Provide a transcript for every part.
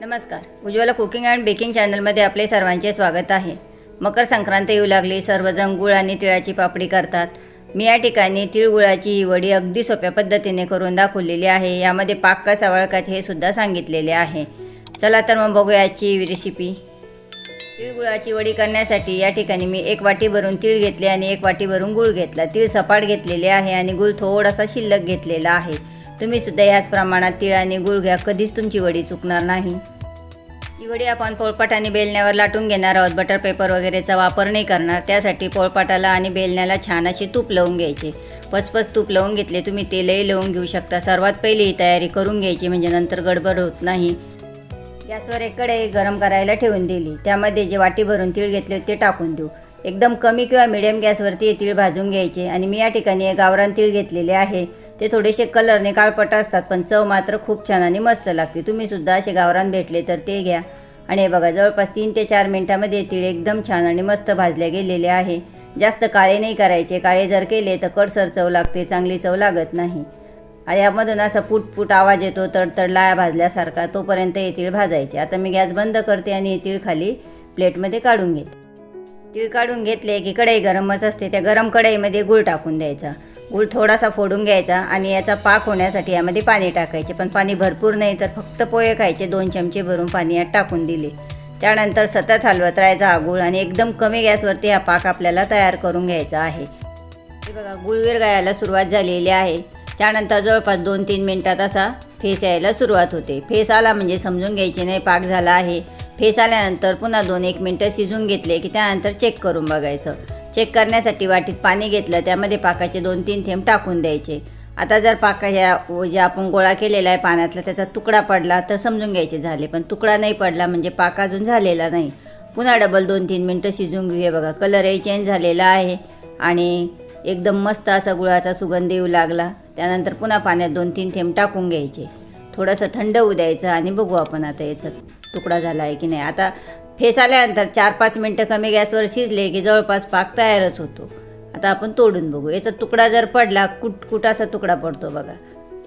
नमस्कार. Ujjwala cooking and baking चॅनलमध्ये आपले सर्वांचे स्वागत आहे. मकर संक्रांत येऊ लागली सर्वजण गुळ आणि तिळाची पापडी करतात. मी या ठिकाणी तिळगुळाची ही वडी अगदी सोप्या पद्धतीने करून दाखवलेली आहे. यामध्ये पाक का वळखायचे हे सुद्धा सांगितलेले आहे. चला तर मग बघूया आजची रेसिपी तिळगुळाची वडी करण्यासाठी या ठिकाणी मी एक वाटी भरून तीळ घेतले आणि एक वाटी भरून गुळ घेतला. तीळ सपाट घेतलेले आहे आणि गुळ थोडासा शिल्लक घेतलेला आहे. तुम्ही सुद्धा ह्याच प्रमाणात तिळ आणि गुळ घ्या. कधीच तुमची वडी चुकणार नाही. ही वडी आपण पोळपाट आणि बेलण्यावर लाटून घेणार आहोत. बटर पेपर वगैरेचा वापर नाही करणार. त्यासाठी पोळपाटाला आणि बेलण्याला छान असे तूप लावून घ्यायचे. पचपच तूप लावून घेतले तुम्ही तेलही लावून घेऊ शकता. सर्वात पहिली ही तयारी करून घ्यायची म्हणजे नंतर गडबड होत नाही. गॅसवर एक कढई गरम करायला ठेवून दिली. त्यामध्ये जे वाटी भरून तीळ घेतले होते ते टाकून देऊ. एकदम कमी किंवा मिडियम गॅसवरती हे तीळ भाजून घ्यायचे. आणि मी या ठिकाणी एक गावरान तीळ घेतलेले आहे. ते थोडेसे कलरने काळपट असतात पण चव मात्र खूप छान आणि मस्त लागते. तुम्हीसुद्धा असे गावरान भेटले तर ते घ्या. आणि हे बघा जवळपास तीन ते चार मिनटामध्ये तीळ एकदम छान आणि मस्त भाजले गेलेले आहे. जास्त काळे नाही करायचे. काळे जर केले तर कडसर चव लागते चांगली चव लागत नाही. यामधून असा पुटपुट आवाज येतो तडतड लाया भाजल्यासारखा तोपर्यंत हे तीळ भाजायचे. आता मी गॅस बंद करते आणि हे तीळ खाली प्लेटमध्ये काढून घेते. तीळ काढून घेतले की कढई गरमच असते. त्या गरम कढईमध्ये गूळ टाकून द्यायचा. गूळ थोडासा फोडून घ्यायचा आणि याचा पाक होण्यासाठी यामध्ये पाणी टाकायचे. पण पाणी भरपूर नाही तर फक्त पोहे खायचे. दोन चमचे भरून पाणी यात टाकून दिले. त्यानंतर सतत हलवत राहायचा हा गूळ आणि एकदम कमी गॅसवरती हा पाक आपल्याला तयार करून घ्यायचा आहे. हे बघा गुळ विरघळायला सुरुवात झालेली आहे. त्यानंतर जवळपास दोन तीन मिनटात असा फेस यायला सुरुवात होते. फेस आला म्हणजे समजून घ्यायचे नाही पाक झाला आहे. फेस आल्यानंतर पुन्हा दोन एक मिनटं शिजून घेतले की त्यानंतर चेक करून बघायचं. चेक करण्यासाठी वाटीत पाणी घेतलं त्यामध्ये पाकाचे दोन तीन थेंब टाकून द्यायचे. आता जर पाका ह्या जे आपण गोळा केलेला आहे पाण्यातला त्याचा तुकडा पडला तर समजून घ्यायचे झाले. पण तुकडा नाही पडला म्हणजे पाक अजून झालेला नाही. पुन्हा डबल दोन तीन मिनटं शिजून घेऊया बघा. कलरही चेंज झालेला आहे आणि एकदम मस्त असा गुळाचा सुगंध येऊ लागला. त्यानंतर पुन्हा पाण्यात दोन तीन थेंब टाकून घ्यायचे. थोडंसं थंड होऊ द्यायचं आणि बघू आपण आता याचा तुकडा झाला आहे की नाही. आता फेस आल्यानंतर चार पाच मिनटं कमी गॅसवर शिजले की जवळपास पाक तयारच होतो. आता आपण तोडून बघू. याचा तुकडा जर पडला कुट कुट असा तुकडा पडतो बघा.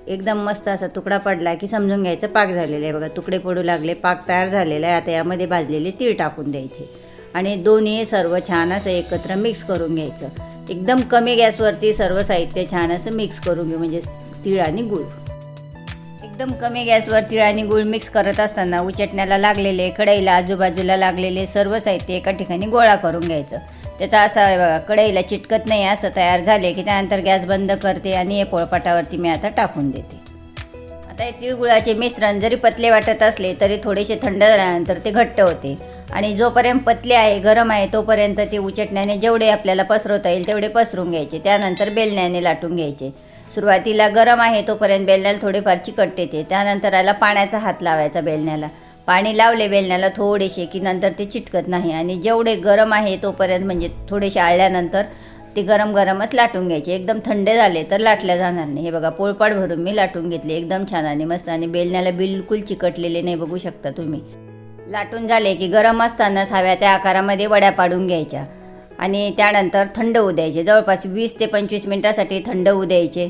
एकदम मस्त असा तुकडा पडला की समजून घ्यायचं पाक झालेलं आहे बघा. तुकडे पडू लागले पाक तयार झालेला आहे. आता यामध्ये भाजलेले तीळ टाकून द्यायचे. आणि दोन्ही सर्व छान असं एकत्र मिक्स करून घ्यायचं. एकदम कमी गॅसवरती सर्व साहित्य छान असं मिक्स करून घेऊ. म्हणजे तीळ आणि गूळ. एकदम कमी गॅसवर तिळ आणि गूळ मिक्स करत असताना उचटण्याला लागलेले कढईला आजूबाजूला लागलेले सर्व साहित्य एका ठिकाणी गोळा करून घ्यायचं. त्याचा असा आहे बघा कढईला चिटकत नाही असं तयार झाले की त्यानंतर गॅस बंद करते आणि हे पोळपाटावरती मी आता टाकून देते. आता हे तिळगुळाचे मिश्रण जरी पतले वाटत असले तरी थोडेसे थंड झाल्यानंतर ते घट्ट होते. आणि जोपर्यंत पतले आहे गरम आहे तोपर्यंत ते उचटण्याने जेवढे आपल्याला पसरवता येईल तेवढे पसरून घ्यायचे. त्यानंतर बेलण्याने लाटून घ्यायचे. सुरुवातीला गरम आहे तोपर्यंत बेलण्याला थोडेफार चिकट येते. त्यानंतर याला पाण्याचा हात लावायचा बेलण्याला. पाणी लावले बेलण्याला थोडेसे की नंतर ते चिटकत नाही आणि जेवढे गरम आहे तोपर्यंत म्हणजे थोडेसे आळल्यानंतर ते गरम गरमच लाटून घ्यायचे. एकदम थंड झाले तर लाटल्या जाणार नाही. हे बघा पोळपाड भरून मी लाटून घेतले. एकदम छान आणि मस्त आणि बेलण्याला बिलकुल चिकटलेले नाही बघू शकता तुम्ही. लाटून झाले की गरम असतानाच हव्या त्या आकारामध्ये वड्या पाडून घ्यायच्या आणि त्यानंतर थंड होऊ द्यायचे. जवळपास वीस ते पंचवीस मिनटासाठी थंड होऊ द्यायचे.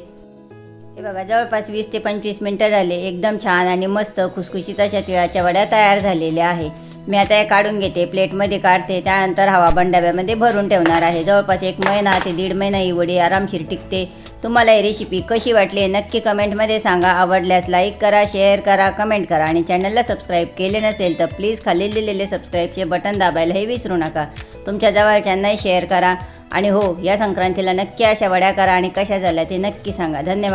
हे बघा जवळपास वीस ते पंचवीस मिनटं झाले. एकदम छान आणि मस्त खुसखुशीत अशा तिळाच्या वड्या तयार झालेल्या आहे मी आता हे काढून घेते प्लेटमध्ये काढते त्यानंतर हवा बंडाव्यामध्ये भरून ठेवणार आहे. जवळपास एक महिना ते दीड महिना ही वडी आरामशीर टिकते. तुम्हाला ही रेसिपी कशी वाटली आहे नक्की कमेंटमध्ये सांगा. आवडल्यास लाईक करा शेअर करा कमेंट करा आणि चॅनलला सबस्क्राईब केले नसेल तर प्लीज खाली दिलेले सबस्क्राईबचे बटन दाबायलाही विसरू नका. तुमच्या जवळच्यांनाही शेअर करा. आणि हो या संक्रांतीला नक्की अशा वड्या करा आणि कशा झाल्या ते नक्की सांगा. धन्यवाद.